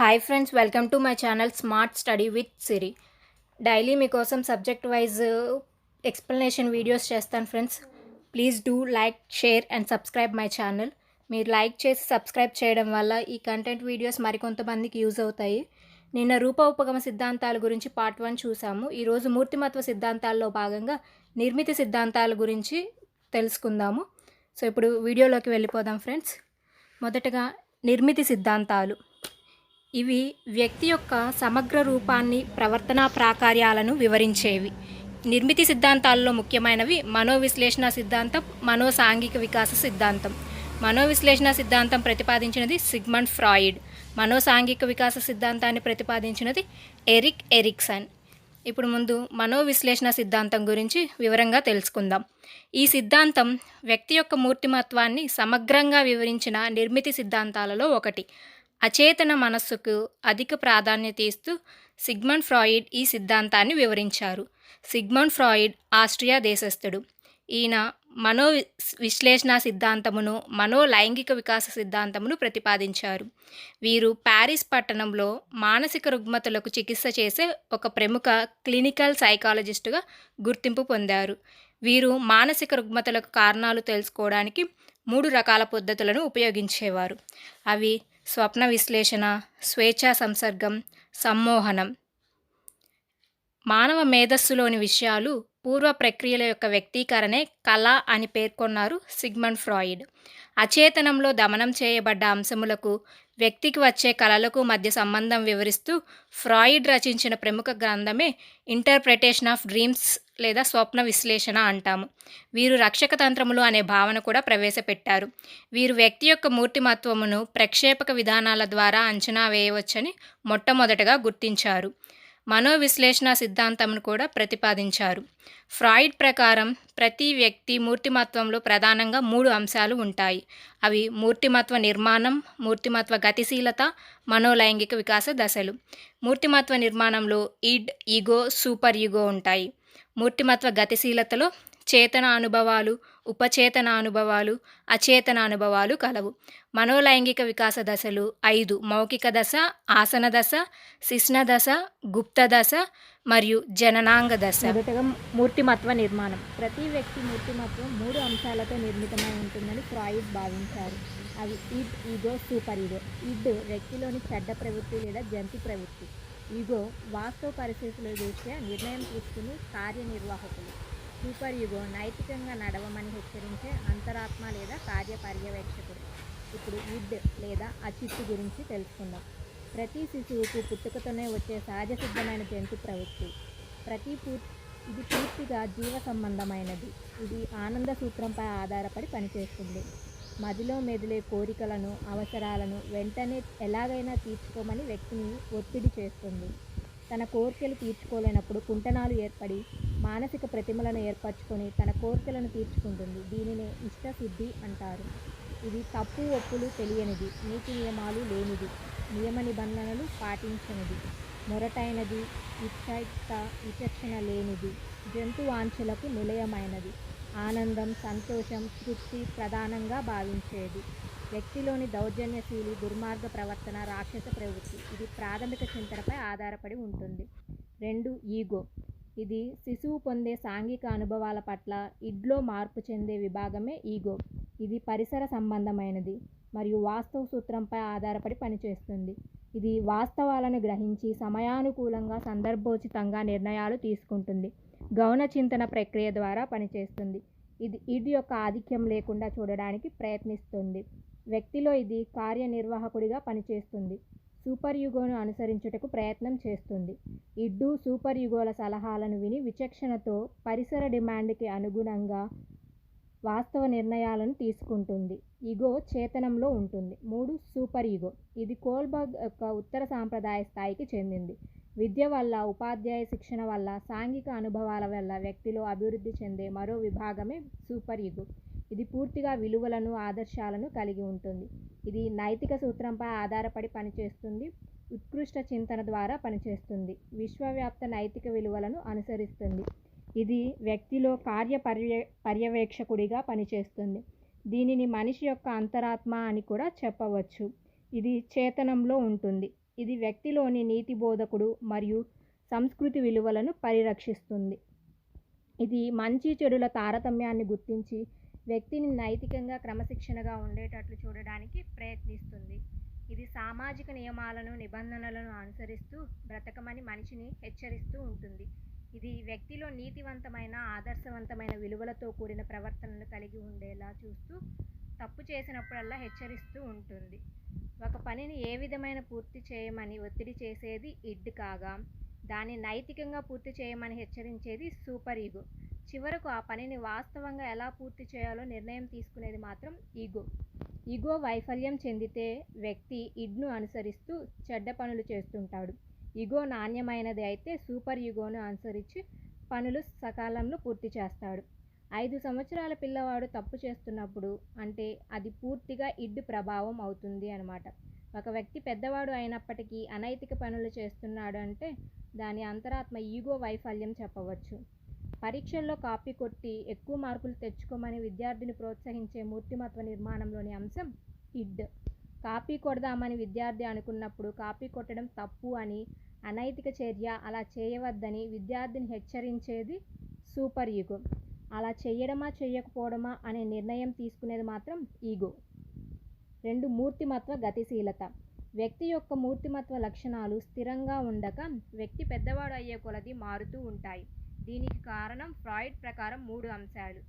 Hi friends welcome to my channel smart study with Siri daily మీకోసం subject wise explanation videos చేస్తాను friends please do like share and subscribe my channel మీరు like చేసి subscribe చేయడం వల్ల ఈ content videos మరికొంతమందికి use అవుతాయి. నిన్న రూప ఉపగమ సిద్ధాంతాల గురించి పార్ట్ వన్ చూసాము. ఈరోజు మూర్తిమత్వ సిద్ధాంతాల్లో భాగంగా నిర్మితి సిద్ధాంతాల గురించి తెలుసుకుందాము. సో ఇప్పుడు వీడియోలోకి వెళ్ళిపోదాం ఫ్రెండ్స్ మొదటగా నిర్మితి సిద్ధాంతాలు. ఇవి వ్యక్తి యొక్క సమగ్ర రూపాన్ని ప్రవర్తనా ప్రాకార్యాలను వివరించేవి. నిర్మితి సిద్ధాంతాల్లో ముఖ్యమైనవి మనోవిశ్లేషణ సిద్ధాంతం మనోసాంఘిక వికాస సిద్ధాంతం. మనోవిశ్లేషణ సిద్ధాంతం ప్రతిపాదించినది సిగ్మండ్ ఫ్రాయిడ్. మనోసాంఘిక వికాస సిద్ధాంతాన్ని ప్రతిపాదించినది ఎరిక్ ఎరిక్సన్. ఇప్పుడు ముందు మనోవిశ్లేషణ సిద్ధాంతం గురించి వివరంగా తెలుసుకుందాం. ఈ సిద్ధాంతం వ్యక్తి యొక్క మూర్తిమత్వాన్ని సమగ్రంగా వివరించిన నిర్మితి సిద్ధాంతాలలో ఒకటి. అచేతన మనస్సుకు అధిక ప్రాధాన్యత ఇస్తూ సిగ్మండ్ ఫ్రాయిడ్ ఈ సిద్ధాంతాన్ని వివరించారు. సిగ్మండ్ ఫ్రాయిడ్ ఆస్ట్రియా దేశస్థుడు. ఈయన మనో విశ్లేషణ సిద్ధాంతమును మనో లైంగిక వికాస సిద్ధాంతమును ప్రతిపాదించారు. వీరు ప్యారిస్ పట్టణంలో మానసిక రుగ్మతలకు చికిత్స చేసే ఒక ప్రముఖ క్లినికల్ సైకాలజిస్టుగా గుర్తింపు పొందారు. వీరు మానసిక రుగ్మతలకు కారణాలు తెలుసుకోవడానికి మూడు రకాల పద్ధతులను ఉపయోగించేవారు. అవి స్వప్న విశ్లేషణ స్వేచ్ఛా సంసర్గం సమ్మోహనం. మానవ మేధస్సులోని విషయాలు పూర్వ ప్రక్రియల యొక్క వ్యక్తీకరణే కళ అని పేర్కొన్నారు సిగ్మండ్ ఫ్రాయిడ్. అచేతనంలో దమనం చేయబడ్డ అంశములకు వ్యక్తికి వచ్చే కళలకు మధ్య సంబంధం వివరిస్తూ ఫ్రాయిడ్ రచించిన ప్రముఖ గ్రంథమే ఇంటర్ప్రిటేషన్ ఆఫ్ డ్రీమ్స్ లేదా స్వప్న విశ్లేషణ అంటాము. వీరు రక్షక తంత్రములు అనే భావన కూడా ప్రవేశపెట్టారు. వీరు వ్యక్తి యొక్క మూర్తిమత్వమును ప్రక్షేపక విధానాల ద్వారా అంచనా వేయవచ్చని మొట్టమొదటగా గుర్తించారు. మనోవిశ్లేషణ సిద్ధాంతంను కూడా ప్రతిపాదించారు. ఫ్రాయిడ్ ప్రకారం ప్రతి వ్యక్తి మూర్తిమత్వంలో ప్రధానంగా మూడు అంశాలు ఉంటాయి. అవి మూర్తిమత్వ నిర్మాణం మూర్తిమత్వ గతిశీలత మనోలైంగిక వికాస దశలు. మూర్తిమత్వ నిర్మాణంలో ఈడ్ ఈగో సూపర్ ఈగో ఉంటాయి. మూర్తిమత్వ గతిశీలతలో చేతన అనుభవాలు ఉపచేతన అనుభవాలు అచేతన అనుభవాలు కలవు. మనోలైంగిక వికాస దశలు ఐదు. మౌఖిక దశ ఆసన దశ శిష్ణ దశ గుప్త దశ మరియు జననాంగ దశ. మూర్తిమత్వ నిర్మాణం. ప్రతి వ్యక్తి మూర్తిమత్వం మూడు అంశాలతో నిర్మితమై ఉంటుందని ఫ్రాయిడ్ భావించారు. అవి id ego super ego. Id వ్యక్తిలోని చెడ్డ ప్రవృత్తి లేదా జంతు ప్రవృత్తి. యుగో వాస్తవ పరిస్థితుల దృష్ట్యా నిర్ణయం తీసుకుని కార్యనిర్వాహకులు. సూపర్ యుగో నైతికంగా నడవమని హెచ్చరించే అంతరాత్మ లేదా కార్య పర్యవేక్షకుడు ఇప్పుడు ఇడ్ లేదా అచిత్తు గురించి తెలుసుకుందాం. ప్రతి శిశువుకు పుట్టుకతోనే వచ్చే సహజ సిద్ధమైన జంతు ప్రవృత్తి. ప్రతి పూర్ ఇది పూర్తిగా జీవ సంబంధమైనది ఇది ఆనంద సూత్రంపై ఆధారపడి పనిచేస్తుంది. మదిలో మెదిలే కోరికలను అవసరాలను వెంటనే ఎలాగైనా తీర్చుకోమని వ్యక్తిని ఒత్తిడి చేస్తుంది. తన కోరికలు తీర్చుకోలేనప్పుడు కుంటనాలు ఏర్పడి మానసిక ప్రతిమలను ఏర్పరచుకొని తన కోరికలను తీర్చుకుంటుంది. దీనినే ఇష్టసిద్ధి అంటారు. ఇది తప్పు ఒప్పులు తెలియనిది నీతి నియమాలు లేనిది నియమ నిబంధనలు పాటించనిది మొరటైనది ఇచ్చ విచక్షణ లేనిది జంతు వాంఛలకు నిలయమైనది. ఆనందం సంతోషం తృప్తి ప్రధానంగా భావించేది. వ్యక్తిలోని దౌర్జన్యశీలి దుర్మార్గ ప్రవర్తన రాక్షస ప్రవృత్తి ఇది ప్రాథమిక చింతనపై ఆధారపడి ఉంటుంది. రెండు ఈగో. ఇది శిశువు పొందే సాంఘిక అనుభవాల పట్ల ఇడ్లో మార్పు చెందే విభాగమే ఈగో. ఇది పరిసర సంబంధమైనది మరియు వాస్తవ సూత్రంపై ఆధారపడి పనిచేస్తుంది. ఇది వాస్తవాలను గ్రహించి సమయానుకూలంగా సందర్భోచితంగా నిర్ణయాలు తీసుకుంటుంది. గౌణ చింతన ప్రక్రియ ద్వారా పనిచేస్తుంది. ఇది ఇది యొక్క ఆధిక్యం లేకుండా చూడడానికి ప్రయత్నిస్తుంది. వ్యక్తిలో ఇది కార్యనిర్వాహకుడిగా పనిచేస్తుంది. సూపర్ యుగోను అనుసరించుటకు ప్రయత్నం చేస్తుంది. ఇడ్డు సూపర్ యుగోల సలహాలను విని విచక్షణతో పరిసర డిమాండ్కి అనుగుణంగా వాస్తవ నిర్ణయాలను తీసుకుంటుంది. ఇగో చేతనంలో ఉంటుంది. మూడు సూపర్ ఇగో ఇది కోల్బర్గ్ యొక్క ఉత్తర సాంప్రదాయ స్థాయికి చెందింది. విద్య వల్ల ఉపాధ్యాయ శిక్షణ వల్ల సాంఘిక అనుభవాల వల్ల వ్యక్తిలో అభివృద్ధి చెందే మరో విభాగమే సూపర్ ఇగో ఇది పూర్తిగా విలువలను ఆదర్శాలను కలిగి ఉంటుంది. ఇది నైతిక సూత్రంపై ఆధారపడి పనిచేస్తుంది ఉత్కృష్ట చింతన ద్వారా పనిచేస్తుంది విశ్వవ్యాప్త నైతిక విలువలను అనుసరిస్తుంది. ఇది వ్యక్తిలో కార్య పర్య పర్యవేక్షకుడిగా పనిచేస్తుంది. దీనిని మనిషి యొక్క అంతరాత్మ అని కూడా చెప్పవచ్చు. ఇది చేతనంలో ఉంటుంది. ఇది వ్యక్తిలోని నీతి బోధకుడు మరియు సంస్కృతి విలువలను పరిరక్షిస్తుంది. ఇది మంచి చెడుల తారతమ్యాన్ని గుర్తించి వ్యక్తిని నైతికంగా క్రమశిక్షణగా ఉండేటట్లు చూడడానికి ప్రయత్నిస్తుంది. ఇది సామాజిక నియమాలను నిబంధనలను అనుసరిస్తూ బ్రతకమని మనిషిని హెచ్చరిస్తూ ఉంటుంది. ఇది వ్యక్తిలో నీతివంతమైన ఆదర్శవంతమైన విలువలతో కూడిన ప్రవర్తనను కలిగి ఉండేలా చూస్తూ తప్పు చేసినప్పుడల్లా హెచ్చరిస్తూ ఉంటుంది. ఒక పనిని ఏ విధమైన పూర్తి చేయమని ఒత్తిడి చేసేది ఇడ్ కాగా దాన్ని నైతికంగా పూర్తి చేయమని హెచ్చరించేది సూపర్ ఈగో చివరకు ఆ పనిని వాస్తవంగా ఎలా పూర్తి చేయాలో నిర్ణయం తీసుకునేది మాత్రం ఈగో ఈగో వైఫల్యం చెందితే వ్యక్తి ఇడ్ను అనుసరిస్తూ చెడ్డ పనులు చేస్తుంటాడు. ఈగో నాణ్యమైనది అయితే సూపర్ ఈగోను అనుసరించి పనులు సకాలంలో పూర్తి చేస్తాడు. ఐదు సంవత్సరాల పిల్లవాడు తప్పు చేస్తున్నప్పుడు అంటే అది పూర్తిగా ఇడ్డు ప్రభావం అవుతుంది అనమాట ఒక వ్యక్తి పెద్దవాడు అయినప్పటికీ అనైతిక పనులు చేస్తున్నాడు అంటే దాని అంతరాత్మ ఈగో వైఫల్యం చెప్పవచ్చు. పరీక్షల్లో కాపీ కొట్టి ఎక్కువ మార్కులు తెచ్చుకోమని విద్యార్థిని ప్రోత్సహించే మూర్తిమత్వ నిర్మాణంలోని అంశం ఇడ్ కాపీ కొడదామని విద్యార్థి అనుకున్నప్పుడు కాపీ కొట్టడం తప్పు అని అనైతిక చర్య అలా చేయవద్దని విద్యార్థిని హెచ్చరించేది సూపర్ ఈగో. అలా చేయడమా చేయకపోవడమా అనే నిర్ణయం తీసుకునేది మాత్రం ఈగో. రెండు మూర్తిమత్వ గతిశీలత. వ్యక్తి యొక్క మూర్తిమత్వ లక్షణాలు స్థిరంగా ఉండక వ్యక్తి పెద్దవాడు అయ్యే కొలది మారుతూ ఉంటాయి. దీనికి కారణం ఫ్రాయిడ్ ప్రకారం మూడు అంశాలు.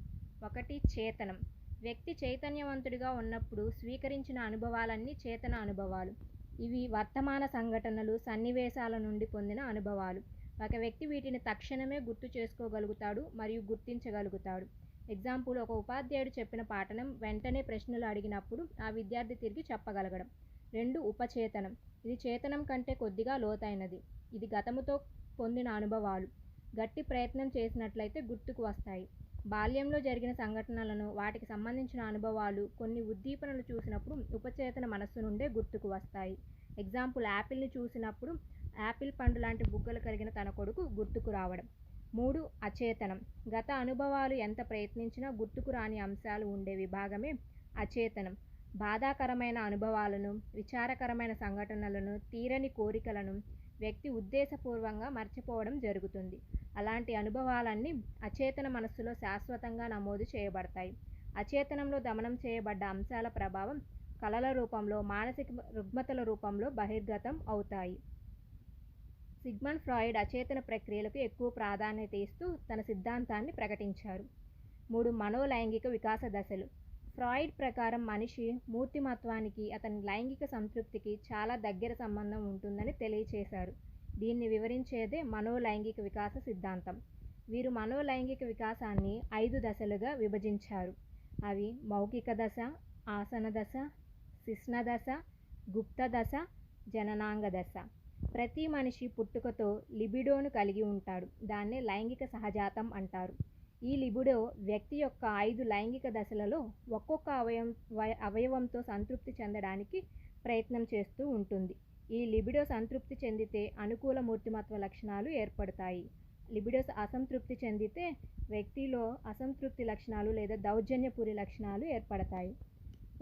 ఒకటి చేతనం. వ్యక్తి చైతన్యవంతుడిగా ఉన్నప్పుడు స్వీకరించిన అనుభవాలన్నీ చేతన అనుభవాలు. ఇవి వర్తమాన సంఘటనలు సన్నివేశాల నుండి పొందిన అనుభవాలు. ఒక వ్యక్తి వీటిని తక్షణమే గుర్తు చేసుకోగలుగుతాడు మరియు గుర్తించగలుగుతాడు. ఎగ్జాంపుల్ ఒక ఉపాధ్యాయుడు చెప్పిన పాఠనం వెంటనే ప్రశ్నలు అడిగినప్పుడు ఆ విద్యార్థి తిరిగి చెప్పగలగడం. రెండు ఉపచేతనం. ఇది చేతనం కంటే కొద్దిగా లోతైనది. ఇది గతముతో పొందిన అనుభవాలు. గట్టి ప్రయత్నం చేసినట్లయితే గుర్తుకు వస్తాయి. బాల్యంలో జరిగిన సంఘటనలను వాటికి సంబంధించిన అనుభవాలు కొన్ని ఉద్దీపనలు చూసినప్పుడు ఉపచేతన మనస్సు నుండే గుర్తుకు వస్తాయి. ఎగ్జాంపుల్ యాపిల్ని చూసినప్పుడు యాపిల్ పండు లాంటి బుగ్గలు కలిగిన తన కొడుకు గుర్తుకు రావడం. మూడు అచేతనం. గత అనుభవాలు ఎంత ప్రయత్నించినా గుర్తుకు రాని అంశాలు ఉండే విభాగమే అచేతనం. బాధాకరమైన అనుభవాలను విచారకరమైన సంఘటనలను తీరని కోరికలను వ్యక్తి ఉద్దేశపూర్వంగా మర్చిపోవడం జరుగుతుంది. అలాంటి అనుభవాలన్నీ అచేతన మనస్సులో శాశ్వతంగా నమోదు చేయబడతాయి. అచేతనంలో దమనం చేయబడ్డ అంశాల ప్రభావం కళల రూపంలో మానసిక రుగ్మతల రూపంలో బహిర్గతం అవుతాయి. సిగ్మండ్ ఫ్రాయిడ్ అచేతన ప్రక్రియలకు ఎక్కువ ప్రాధాన్యత ఇస్తూ తన సిద్ధాంతాన్ని ప్రకటించారు. మూడు మనోలైంగిక వికాస దశలు. ఫ్రాయిడ్ ప్రకారం మనిషి మూర్తిమత్వానికి అతని లైంగిక సంతృప్తికి చాలా దగ్గర సంబంధం ఉంటుందని తెలియచేశారు. దీన్ని వివరించేదే మనోలైంగిక వికాస సిద్ధాంతం. వీరు మనోలైంగిక వికాసాన్ని ఐదు దశలుగా విభజించారు. అవి మౌఖిక దశ ఆసన దశ శిష్ణ దశ గుప్త దశ జననాంగ దశ. ప్రతి మనిషి పుట్టుకతో లిబిడోను కలిగి ఉంటాడు. దాన్నే లైంగిక సహజాతం అంటారు. ఈ లిబిడో వ్యక్తి యొక్క ఐదు లైంగిక దశలలో ఒక్కొక్క అవయవం అవయవంతో సంతృప్తి చెందడానికి ప్రయత్నం చేస్తూ ఉంటుంది. ఈ లిబిడో సంతృప్తి చెందితే అనుకూల మూర్తిమత్వ లక్షణాలు ఏర్పడతాయి. లిబిడోస్ అసంతృప్తి చెందితే వ్యక్తిలో అసంతృప్తి లక్షణాలు లేదా దౌర్జన్యపురి లక్షణాలు ఏర్పడతాయి.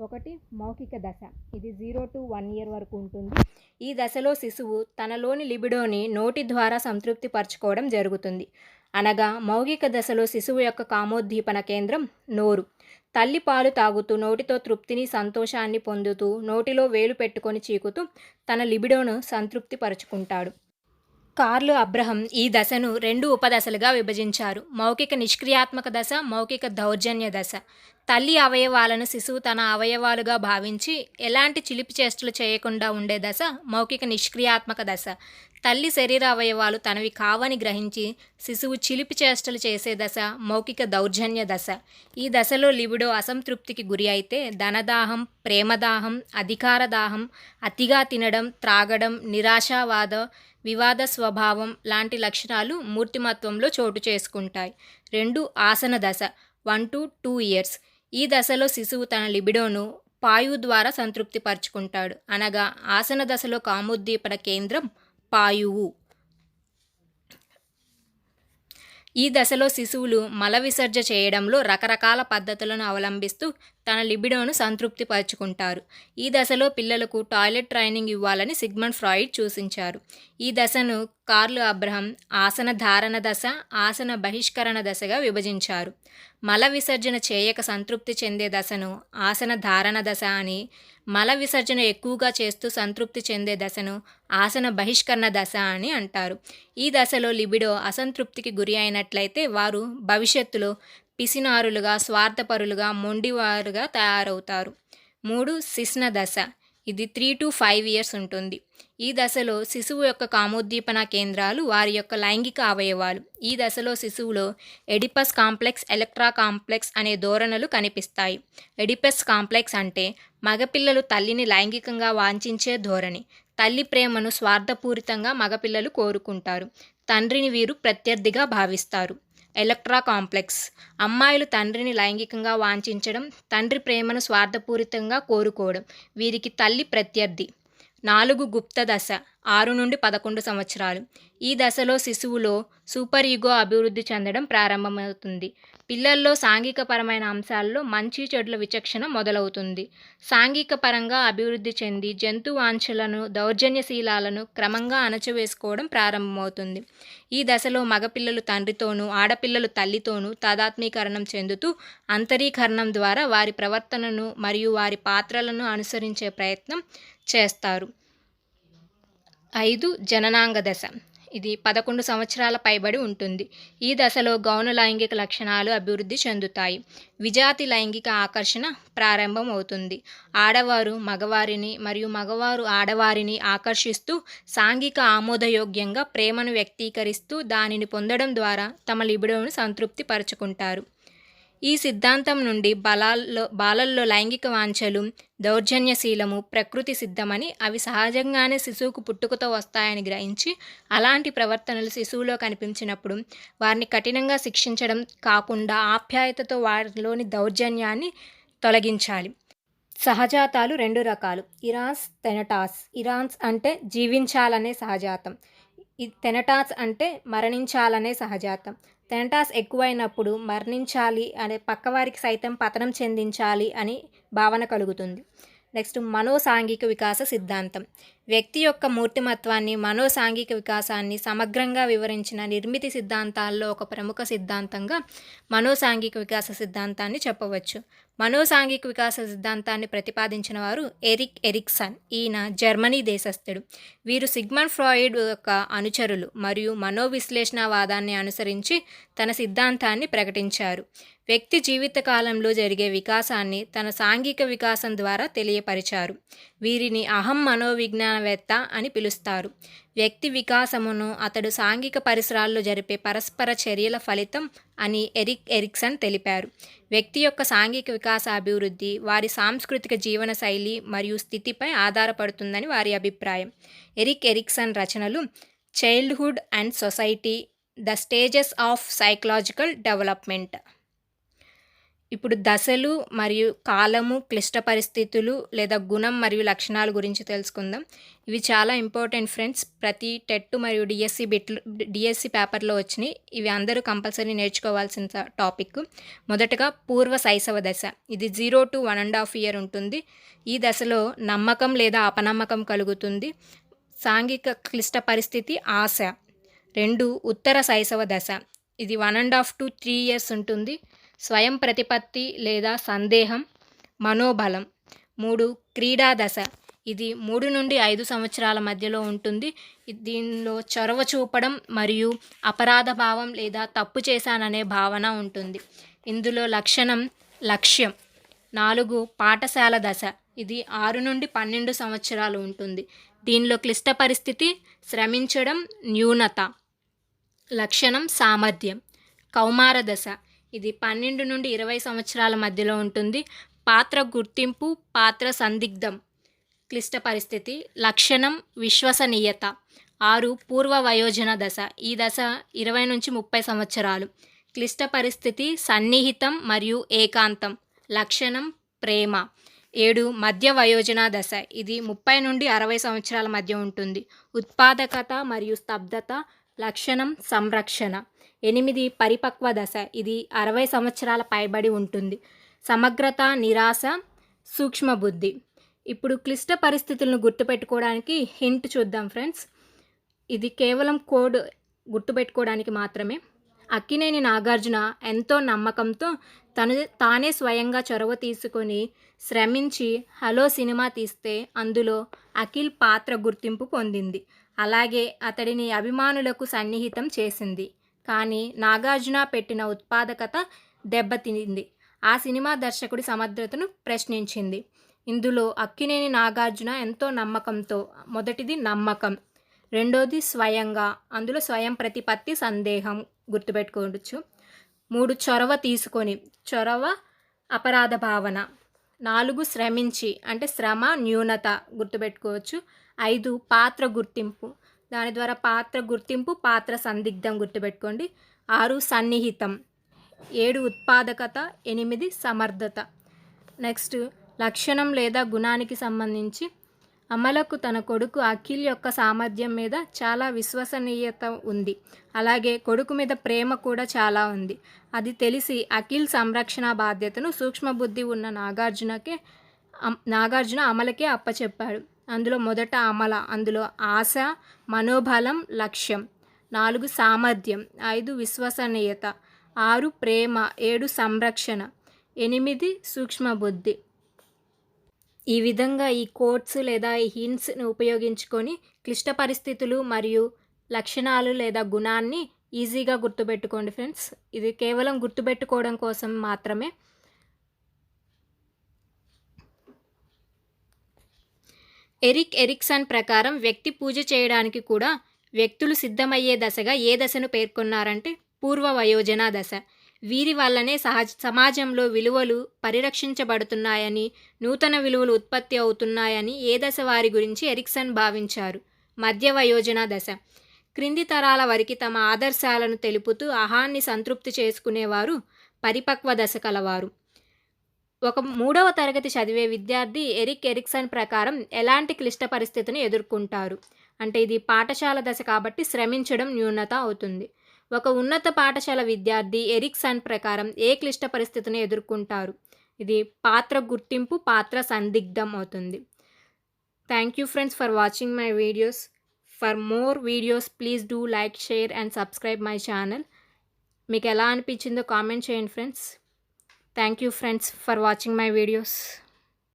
ఒకటి మౌఖిక దశ. ఇది జీరో టు వన్ ఇయర్ వరకు ఉంటుంది. ఈ దశలో శిశువు తనలోని లిబిడోని నోటి ద్వారా సంతృప్తి పరచుకోవడం జరుగుతుంది. అనగా మౌఖిక దశలో శిశువు యొక్క కామోద్దీపన కేంద్రం నోరు. తల్లి పాలు తాగుతూ నోటితో తృప్తిని సంతోషాన్ని పొందుతూ నోటిలో వేలు పెట్టుకొని చీకుతూ తన లిబిడోను సంతృప్తి పరుచుకుంటాడు కార్లు అబ్రహం ఈ దశను రెండు ఉపదశలుగా విభజించారు. మౌఖిక నిష్క్రియాత్మక దశ మౌఖిక దౌర్జన్య దశ. తల్లి అవయవాలను శిశువు తన అవయవాలుగా భావించి ఎలాంటి చిలిపి చేష్టలు చేయకుండా ఉండే దశ మౌఖిక నిష్క్రియాత్మక దశ. తల్లి శరీర అవయవాలు తనవి కావని గ్రహించి శిశువు చిలిపి చేష్టలు చేసే దశ మౌఖిక దౌర్జన్య దశ. ఈ దశలో లిబిడో అసంతృప్తికి గురి అయితే ధనదాహం ప్రేమదాహం అధికార దాహం అతిగా తినడం త్రాగడం నిరాశావాదం వివాద స్వభావం లాంటి లక్షణాలు మూర్తిమత్వంలో చోటు చేసుకుంటాయి. రెండు ఆసన దశ. One to two years. ఈ దశలో శిశువు తన లిబిడోను పాయువు ద్వారా సంతృప్తి పరుచుకుంటాడు అనగా ఆసన దశలో కామోద్దీపన కేంద్రం పాయువు. ఈ దశలో శిశువులు మల విసర్జ చేయడంలో రకరకాల పద్ధతులను అవలంబిస్తూ తన లిబిడోను సంతృప్తిపరుచుకుంటారు. ఈ దశలో పిల్లలకు టాయిలెట్ ట్రైనింగ్ ఇవ్వాలని సిగ్మండ్ ఫ్రాయిడ్ సూచించారు. ఈ దశను కార్లు అబ్రహం ఆసన ధారణ దశ ఆసన బహిష్కరణ దశగా విభజించారు. మల విసర్జన చేయక సంతృప్తి చెందే దశను ఆసన ధారణ దశ అని మల విసర్జన ఎక్కువగా చేస్తూ సంతృప్తి చెందే దశను ఆసన బహిష్కరణ దశ అని అంటారు. ఈ దశలో లిబిడో అసంతృప్తికి గురి అయినట్లయితే వారు భవిష్యత్తులో పిసినారులుగా స్వార్థపరులుగా మొండివారుగా తయారవుతారు. మూడు శిశ్న దశ. ఇది త్రీ టు ఫైవ్ ఇయర్స్ ఉంటుంది. ఈ దశలో శిశువు యొక్క కామోద్దీపన కేంద్రాలు వారి యొక్క లైంగిక అవయవాలు. ఈ దశలో శిశువులో ఎడిపస్ కాంప్లెక్స్ ఎలక్ట్రా కాంప్లెక్స్ అనే ధోరణులు కనిపిస్తాయి. ఎడిపస్ కాంప్లెక్స్ అంటే మగపిల్లలు తల్లిని లైంగికంగా వాంఛించే ధోరణి. తల్లి ప్రేమను స్వార్థపూరితంగా మగపిల్లలు కోరుకుంటారు. తండ్రిని వీరు ప్రత్యర్థిగా భావిస్తారు. Electra complex. అమ్మాయిలు తండ్రిని లైంగికంగా వాంఛించడం తండ్రి ప్రేమను స్వార్థపూరితంగా కోరుకోవడం వీరికి తల్లి ప్రత్యర్థి. నాలుగు గుప్త దశ ఆరు నుండి పదకొండు సంవత్సరాలు. ఈ దశలో శిశువులో సూపర్ ఈగో అభివృద్ధి చెందడం ప్రారంభమవుతుంది. పిల్లల్లో సాంఘికపరమైన అంశాల్లో మంచి చెడుల విచక్షణ మొదలవుతుంది. సాంఘిక పరంగా అభివృద్ధి చెంది జంతు వాంఛలను దౌర్జన్యశీలాలను క్రమంగా అణచివేసుకోవడం ప్రారంభమవుతుంది. ఈ దశలో మగపిల్లలు తండ్రితోనూ ఆడపిల్లలు తల్లితోనూ తాదాత్మీకరణం చెందుతూ అంతరీకరణం ద్వారా వారి ప్రవర్తనను మరియు వారి పాత్రలను అనుసరించే ప్రయత్నం చేస్తారు. ఐదు జననాంగ దశ. ఇది పదకొండు సంవత్సరాల పైబడి ఉంటుంది. ఈ దశలో గౌణ లైంగిక లక్షణాలు అభివృద్ధి చెందుతాయి. విజాతి లైంగిక ఆకర్షణ ప్రారంభం అవుతుంది ఆడవారు మగవారిని మరియు మగవారు ఆడవారిని ఆకర్షిస్తూ సాంఘిక ఆమోదయోగ్యంగా ప్రేమను వ్యక్తీకరిస్తూ దానిని పొందడం ద్వారా తమ లిబిడోను సంతృప్తి పరుచుకుంటారు ఈ సిద్ధాంతం నుండి బలాల్లో బాలల్లో లైంగిక వాంఛలు దౌర్జన్యశీలము ప్రకృతి సిద్ధమని అవి సహజంగానే శిశువుకు పుట్టుకతో వస్తాయని గ్రహించి అలాంటి ప్రవర్తనలు శిశువులో కనిపించినప్పుడు వారిని కఠినంగా శిక్షించడం కాకుండా ఆప్యాయతతో వారిలోని దౌర్జన్యాన్ని తొలగించాలి. సహజాతాలు రెండు రకాలు. ఇరాన్స్ తెనటాస్. ఇరాన్స్ అంటే జీవించాలనే సహజాతం. తెనటాస్ అంటే మరణించాలనే సహజాతం. తెనటాస్ ఎక్కువైనప్పుడు మరణించాలి అనే పక్కవారికి సైతం పతనం చెందించాలి అని భావన కలుగుతుంది. నెక్స్ట్ మనోసాంఘిక వికాస సిద్ధాంతం. వ్యక్తి యొక్క మూర్తిమత్వాన్ని మనోసాంఘిక వికాసాన్ని సమగ్రంగా వివరించిన నిర్మితి సిద్ధాంతాల్లో ఒక ప్రముఖ సిద్ధాంతంగా మనోసాంఘిక వికాస సిద్ధాంతాన్ని చెప్పవచ్చు. మనోసాంఘిక వికాస సిద్ధాంతాన్ని ప్రతిపాదించిన వారు ఎరిక్ ఎరిక్సన్ ఈయన జర్మనీ దేశస్థుడు. వీరు సిగ్మండ్ ఫ్రాయిడ్ యొక్క అనుచరులు మరియు మనోవిశ్లేషణవాదాన్ని అనుసరించి తన సిద్ధాంతాన్ని ప్రకటించారు. వ్యక్తి జీవితకాలంలో జరిగే వికాసాన్ని తన సాంఘిక వికాసం ద్వారా తెలియపరిచారు. వీరిని అహం మనోవిజ్ఞానవేత్త అని పిలుస్తారు. వ్యక్తి వికాసమును అతడు సాంఘిక పరిసరాల్లో జరిపే పరస్పర చర్యల ఫలితం అని ఎరిక్ ఎరిక్సన్ తెలిపారు. వ్యక్తి యొక్క సాంఘిక వికాస అభివృద్ధి వారి సాంస్కృతిక జీవన శైలి మరియు స్థితిపై ఆధారపడుతుందని వారి అభిప్రాయం. ఎరిక్ ఎరిక్సన్ రచనలు childhood and society the stages of psychological development. ఇప్పుడు దశలు మరియు కాలము క్లిష్ట పరిస్థితులు లేదా గుణం మరియు లక్షణాల గురించి తెలుసుకుందాం. ఇవి చాలా ఇంపార్టెంట్ ఫ్రెండ్స్ ప్రతి టెట్ మరియు డిఎస్సి బిట్లు డిఎస్సి పేపర్లో వచ్చినాయి. ఇవి అందరూ కంపల్సరీ నేర్చుకోవాల్సిన టాపిక్ మొదటగా పూర్వ శైశవ దశ. ఇది zero to one and half year ఉంటుంది. ఈ దశలో నమ్మకం లేదా అపనమ్మకం కలుగుతుంది. సాంఘిక క్లిష్ట పరిస్థితి ఆశ. రెండు ఉత్తర శైశవ దశ. ఇది one and half to three years ఉంటుంది. స్వయం ప్రతిపత్తి లేదా సందేహం మనోబలం. మూడు క్రీడా దశ. ఇది మూడు నుండి ఐదు సంవత్సరాల మధ్యలో ఉంటుంది. దీనిలో చొరవ చూపడం మరియు అపరాధ భావం లేదా తప్పు చేశాననే భావన ఉంటుంది. ఇందులో లక్షణం లక్ష్యం. నాలుగు పాఠశాల దశ. ఇది ఆరు నుండి పన్నెండు సంవత్సరాలు ఉంటుంది. దీనిలో క్లిష్ట పరిస్థితి శ్రమించడం న్యూనత. లక్షణం సామర్థ్యం. కౌమార దశ. ఇది పన్నెండు నుండి ఇరవై సంవత్సరాల మధ్యలో ఉంటుంది. పాత్ర గుర్తింపు పాత్ర సందిగ్ధం. క్లిష్ట పరిస్థితి లక్షణం విశ్వసనీయత. ఆరు పూర్వ వయోజన దశ. ఈ దశ ఇరవై నుంచి ముప్పై సంవత్సరాలు. క్లిష్ట పరిస్థితి సన్నిహితం మరియు ఏకాంతం. లక్షణం ప్రేమ. ఏడు మధ్య వయోజన దశ. ఇది ముప్పై నుండి అరవై సంవత్సరాల మధ్య ఉంటుంది. ఉత్పాదకత మరియు స్తబ్దత లక్షణం సంరక్షణ. ఎనిమిది పరిపక్వ దశ. ఇది అరవై సంవత్సరాల పైబడి ఉంటుంది. సమగ్రత నిరాశ సూక్ష్మ బుద్ధి. ఇప్పుడు క్లిష్ట పరిస్థితులను గుర్తుపెట్టుకోవడానికి హింట్ చూద్దాం ఫ్రెండ్స్. ఇది కేవలం కోడ్ గుర్తుపెట్టుకోవడానికి మాత్రమే. అక్కినేని నాగార్జున ఎంతో నమ్మకంతో తను తానే స్వయంగా చొరవ తీసుకొని శ్రమించి హలో సినిమా తీస్తే అందులో అఖిల్ పాత్ర గుర్తింపు పొందింది. అలాగే అతడిని అభిమానులకు సన్నిహితం చేసింది. కానీ నాగార్జున పెట్టిన ఉత్పాదకత దెబ్బతింది ఆ సినిమా దర్శకుడి సమగ్రతను ప్రశ్నించింది. ఇందులో అక్కినేని నాగార్జున ఎంతో నమ్మకంతో మొదటిది నమ్మకం రెండోది స్వయంగా అందులో స్వయం ప్రతిపత్తి సందేహం గుర్తుపెట్టుకోవచ్చు. మూడు చొరవ తీసుకొని చొరవ అపరాధ భావన నాలుగు శ్రమించి అంటే శ్రమ న్యూనత గుర్తుపెట్టుకోవచ్చు. ఐదు పాత్ర గుర్తింపు దాని ద్వారా పాత్ర గుర్తింపు పాత్ర సందిగ్ధం గుర్తుపెట్టుకోండి. ఆరు సన్నిహితం. ఏడు ఉత్పాదకత. ఎనిమిది సమర్థత. నెక్స్ట్ లక్షణం లేదా గుణానికి సంబంధించి అమలకు తన కొడుకు అఖిల్ యొక్క సామర్థ్యం మీద చాలా విశ్వసనీయత ఉంది. అలాగే కొడుకు మీద ప్రేమ కూడా చాలా ఉంది. అది తెలిసి అఖిల్ సంరక్షణ బాధ్యతను సూక్ష్మబుద్ధి ఉన్న నాగార్జునకే నాగార్జున అమలకే అప్పచెప్పాడు. అందులో మొదట అమల అందులో ఆశ మనోబలం లక్ష్యం. నాలుగు సామర్థ్యం ఐదు విశ్వసనీయత ఆరు ప్రేమ ఏడు సంరక్షణ ఎనిమిది సూక్ష్మబుద్ధి. ఈ విధంగా ఈ కోట్స్ లేదా ఈ హింట్స్ని ఉపయోగించుకొని క్లిష్ట పరిస్థితులు మరియు లక్షణాలు లేదా గుణాన్ని ఈజీగా గుర్తుపెట్టుకోండి ఫ్రెండ్స్. ఇది కేవలం గుర్తుపెట్టుకోవడం కోసం మాత్రమే. ఎరిక్ ఎరిక్సన్ ప్రకారం వ్యక్తి పూజ చేయడానికి కూడా వ్యక్తులు సిద్ధమయ్యే దశగా ఏ దశను పేర్కొన్నారంటే పూర్వ వయోజన దశ. వీరి వల్లనే సహజ సమాజంలో విలువలు పరిరక్షించబడుతున్నాయని నూతన విలువలు ఉత్పత్తి అవుతున్నాయని ఏ దశ వారి గురించి ఎరిక్సన్ భావించారు. మధ్య వయోజన దశ. క్రింది తరాల వారికి తమ ఆదర్శాలను తెలుపుతూ అహాన్ని సంతృప్తి చేసుకునేవారు పరిపక్వ దశ కలవారు. ఒక మూడవ తరగతి చదివే విద్యార్థి ఎరిక్ ఎరిక్సన్ ప్రకారం ఎలాంటి క్లిష్ట పరిస్థితిని ఎదుర్కొంటారు? అంటే ఇది పాఠశాల దశ కాబట్టి శ్రమించడం న్యూనత అవుతుంది. ఒక ఉన్నత పాఠశాల విద్యార్థి ఎరిక్సన్ ప్రకారం ఏ క్లిష్ట పరిస్థితిని ఎదుర్కొంటారు? ఇది పాత్ర గుర్తింపు పాత్ర సందిగ్ధం అవుతుంది. Thank you friends for watching my videos for more videos please do like share and subscribe my channel మీకు ఎలా అనిపించిందో కామెంట్ చేయండి friends thank you friends for watching my videos